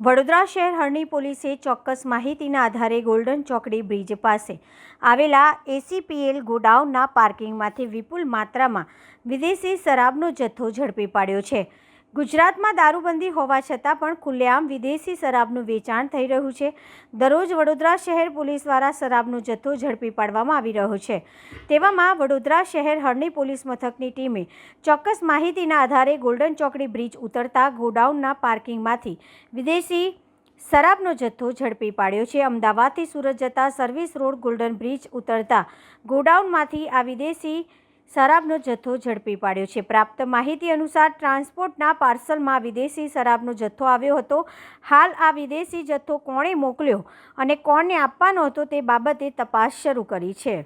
વડોદરા શહેર હરણી પોલીસે ચોક્કસ માહિતીના આધારે ગોલ્ડન ચોકડી બ્રિજ પાસે આવેલા એસીપીએલ ગોડાઉનના પાર્કિંગમાંથી વિપુલ માત્રામાં વિદેશી શરાબનો જથ્થો ઝડપી પાડ્યો છે. ગુજરાતમાં દારૂબંધી હોવા છતાં પણ ખુલ્લેઆમ વિદેશી શરાબનું વેચાણ થઈ રહ્યું છે. દરરોજ વડોદરા શહેર પોલીસ દ્વારા શરાબનો જથ્થો ઝડપી પાડવામાં આવી રહ્યો છે. તેવામાં વડોદરા શહેર હરણી પોલીસ મથકની ટીમે ચોક્કસ માહિતીના આધારે ગોલ્ડન ચોકડી બ્રિજ ઉતરતા ગોડાઉનના પાર્કિંગમાંથી વિદેશી શરાબનો જથ્થો ઝડપી પાડ્યો છે. અમદાવાદથી સુરત જતા સર્વિસ રોડ ગોલ્ડન બ્રિજ ઉતરતા ગોડાઉનમાંથી આ વિદેશી શરાબનો જથ્થો ઝડપી પાડ્યો છે. પ્રાપ્ત માહિતી અનુસાર ટ્રાન્સપોર્ટના પાર્સલમાં વિદેશી શરાબનો જથ્થો આવ્યો હતો. હાલ આ વિદેશી જથ્થો કોણે મોકલ્યો અને કોણને આપવાનો હતો તે બાબતે તપાસ શરૂ કરી છે.